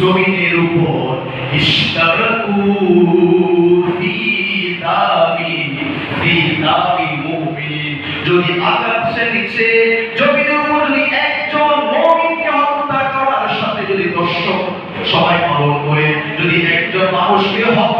জমিনের উপর ইশতারাকু দাবি দাবি মুমিন। যদি আকাশের নিচে, জমিনের উপর যদি একজন মুমিনকে হত্যা করার সাথে যদি দর্শক সবাই পালন করে, যদি একজন মানুষকে হত্যা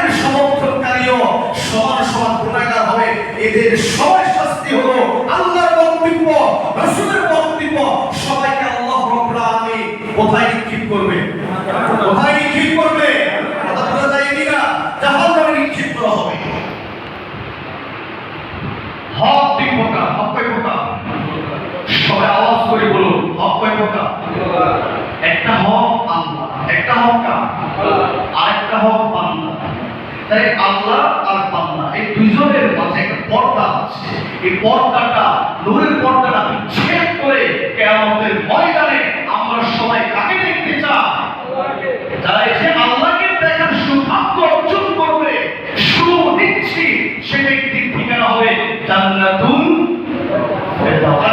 এদের সবাই শাস্তি হলো আল্লাহর বক্তব্য রাসূলের বক্তব্য সবাইকে আল্লাহ রাব্বুল আলামিন কোথায় নিক্ষেপ করবে? কোথায় নিক্ষেপ করবে? কথা বলা জাহান্নামে নিক্ষেপ করা হবে। হক দুই প্রকার, হক কয় প্রকার? সবাই আওয়াজ করে বলুন, হক কয় প্রকার? একটা হক আল্লাহ, একটা হক কার? আর একটা হক বান্দা। তাই আল্লাহ আর বান্দা, এই দুইজনের মাঝে একটা পর্দা আছে। এই পর্দাটা, নূরের পর্দাটা বিচ্ছেদ করে কেয়ামতের ময়দানে আমরা সবাই কাকে দেখতে চাই? যারা এসে আল্লাহকে দেখার সৌভাগ্য অর্জন করবে, শুরু দিচ্ছি সে ব্যক্তির ঠিকানা হবে? জান্নাতুল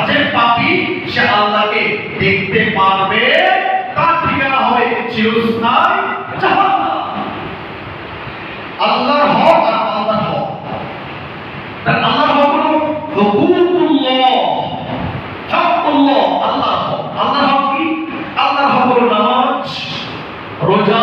যে পাপী, সে আল্লাহকে দেখতে পারবে। তার ঠিকানা হবে চিরস্থায়ী জাহান্নাম। रोजा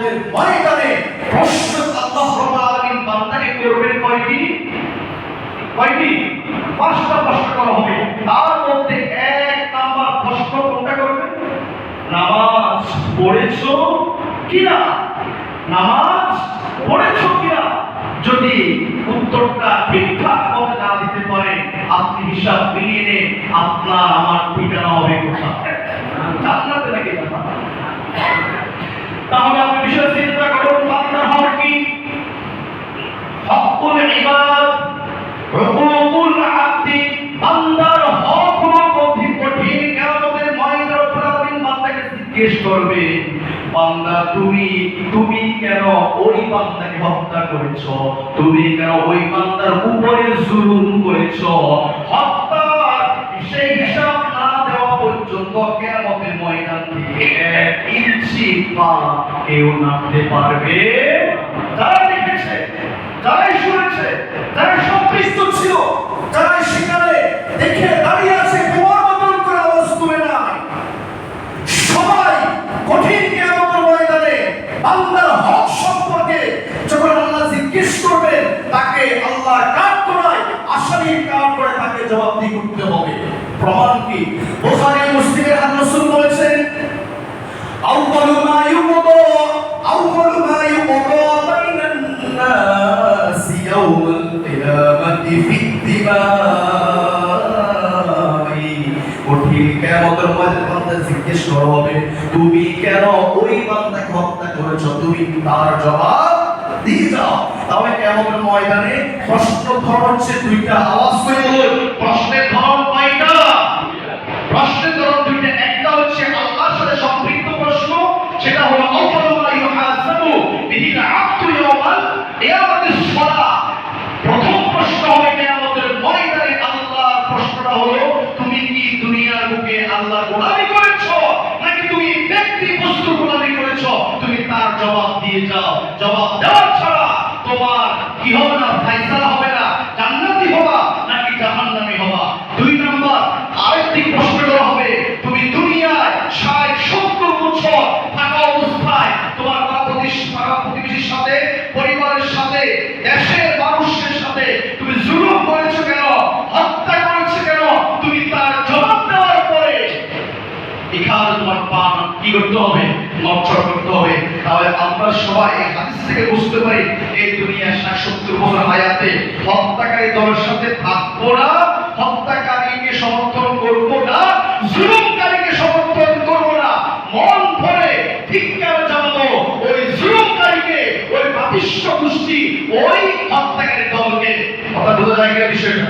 কিয়ামতের ময়দানে প্রশ্ন করবেন কয়টি? কয়টি? পাঁচটা প্রশ্ন করা হবে। তার মধ্যে এক নাম্বার প্রশ্ন কোনটা করবে? নামাজ পড়েছো কিনা? নামাজ পড়েছো কিনা? যদি উত্তরটা ঠিকঠাক মতো না দিতে পারে, আপনি হিসাব মিলিয়ে নেন আপনার আমার ঠিকানা হবে কোথায়? জান্নাতে নাকি জান্নাত? তাহলে বিষয় চিন্তা করুন আপনার হক কি হকুল ইবাদ হুকুকুল আব্দি বান্দার হক হলো কঠিন কঠিন কিয়ামতের ময়দানে প্রতিদিন বান্দাকে জিজ্ঞেস করবে বান্দা তুমি তুমি কেন ওই বান্দাকে হত্যা করেছ তুমি কেন ওই বান্দার উপরে জুলুম করেছ হত্যার সেই হিসাব না দেওয়া পর্যন্ত থেকে ইঞ্চি পা কেউ নামতে পারবে? যারা দেখেছে যারাই শুনেছে যারা সম্পৃক্ত ছিল যারা সেখানে দেখে দাঁড়িয়ে আছে তোমার মতন সম্পর্কে যখন আল্লাহ জিজ্ঞেস তাকে আল্লাহ কাট করায় আসামি কাট করে তাকে জবাবদি করতে হবে। প্রমাণ কি? ফিত্তিবাই কঠিন কিয়ামতের ময়দানে বান্দা জিজ্ঞেস করা হবে তুমি কেন ওই বান্দাকে হত্যা করেছ? তুমি দিয়ে যাও তাহলে কেমন ময়দানে প্রশ্ন ধর হচ্ছে আওয়াজ। করে প্রশ্নের ধরন কয়টা? প্রশ্নের হবে না ফাইসালা হবে না জান্নাতি হবা নাকি জাহান্নামী হবা দুই নম্বর আরেকটি প্রশ্ন করা হবে তুমি দুনিয়ায় ষাট সত্তর বছর থাকা অবস্থায় তোমার পাড়া প্রতিবেশী পাড়া প্রতিবেশীর সাথে পরিবারের সাথে দেশের মানুষের সাথে তুমি জুলুম করেছ কেন হত্যা করেছ কেন তুমি তার জবাব দেওয়ার পরে এখানে তোমার পা কি করতে হবে নড়চড় করতে হবে। তাহলে আমরা সবাই হাদিস থেকে বুঝতে পারি, এই দুনিয়া ষাট সত্তর বছর হায়াতে হত্যাকারী দলের সাথে থাকব না, হত্যাকারীকে সমর্থন করব না, জুলুমকারীকে সমর্থন করব না। মন ভরে ধিক্কার জানাব, ওই জুলুমকারীকে, ওই পাপিষ্ঠ গোষ্ঠী, ওই হত্যাকারী দলকে। কথা বোঝা যায় কিনা বিষয়টা?